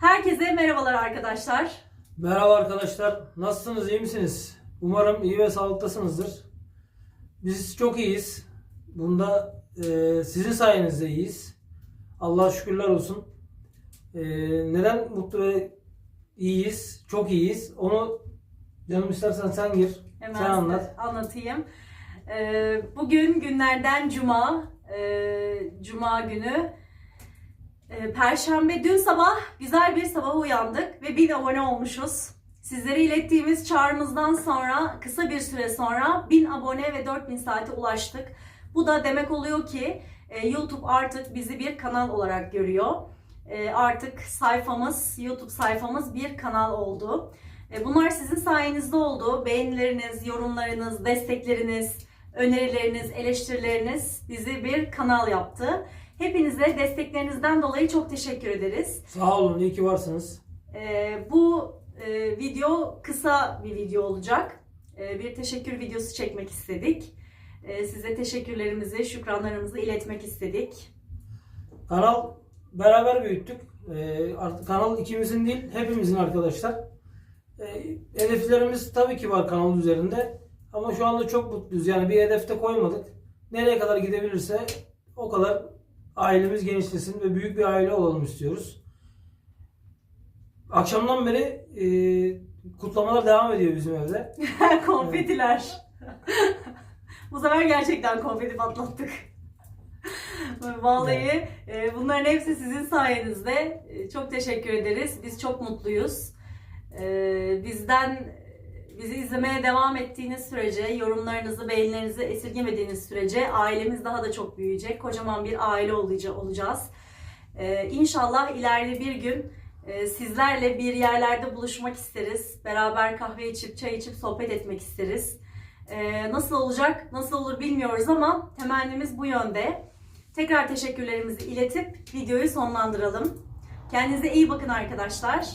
Herkese merhabalar arkadaşlar. Merhaba arkadaşlar. Nasılsınız? iyi misiniz? Umarım iyi ve sağlıktasınızdır. Biz çok iyiyiz. Bunda e, sizin sayenizde iyiyiz. Allah'a şükürler olsun. E, neden mutlu ve iyiyiz? Çok iyiyiz. Onu canım istersen sen gir. Hemen sen anlat. anlatayım. Ee, bugün günlerden cuma. Ee, cuma günü. Ee, Perşembe dün sabah güzel bir sabah uyandık ve 1000 abone olmuşuz. Sizlere ilettiğimiz çağrımızdan sonra kısa bir süre sonra 1000 abone ve 4000 saate ulaştık. Bu da demek oluyor ki e, YouTube artık bizi bir kanal olarak görüyor. E, artık sayfamız, YouTube sayfamız bir kanal oldu. E, Bunlar sizin sayenizde oldu. Beğenileriniz, yorumlarınız, destekleriniz, önerileriniz, eleştirileriniz bizi bir kanal yaptı. Hepinize desteklerinizden dolayı çok teşekkür ederiz. Sağ olun. iyi ki varsınız. E, bu e, video kısa bir video olacak. E, bir teşekkür videosu çekmek istedik. E, size teşekkürlerimizi, şükranlarımızı iletmek istedik. Kanal beraber büyüttük. E, artık kanal ikimizin değil, hepimizin arkadaşlar. E, hedeflerimiz tabii ki var kanal üzerinde. Ama şu anda çok mutluyuz. Yani bir hedefte koymadık. Nereye kadar gidebilirse o kadar ailemiz genişlesin ve büyük bir aile olalım istiyoruz. Akşamdan beri e, kutlamalar devam ediyor bizim evde. Konfetiler. Bu sefer gerçekten konfeti patlattık. Vallahi e, bunların hepsi sizin sayenizde. E, Çok teşekkür ederiz. Biz çok mutluyuz. E, Bizden bizi izlemeye devam ettiğiniz sürece, yorumlarınızı, beğenilerinizi esirgemediğiniz sürece ailemiz daha da çok büyüyecek. Kocaman bir aile olacağız. E, İnşallah ileride bir gün e, sizlerle bir yerlerde buluşmak isteriz. Beraber kahve içip, çay içip sohbet etmek isteriz. Ee, nasıl olacak, nasıl olur bilmiyoruz ama temennimiz bu yönde. Tekrar teşekkürlerimizi iletip videoyu sonlandıralım. Kendinize iyi bakın arkadaşlar.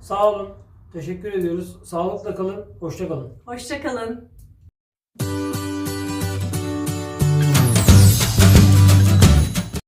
Sağ olun. Teşekkür ediyoruz. Sağlıkla kalın. Hoşça kalın. Hoşçakalın.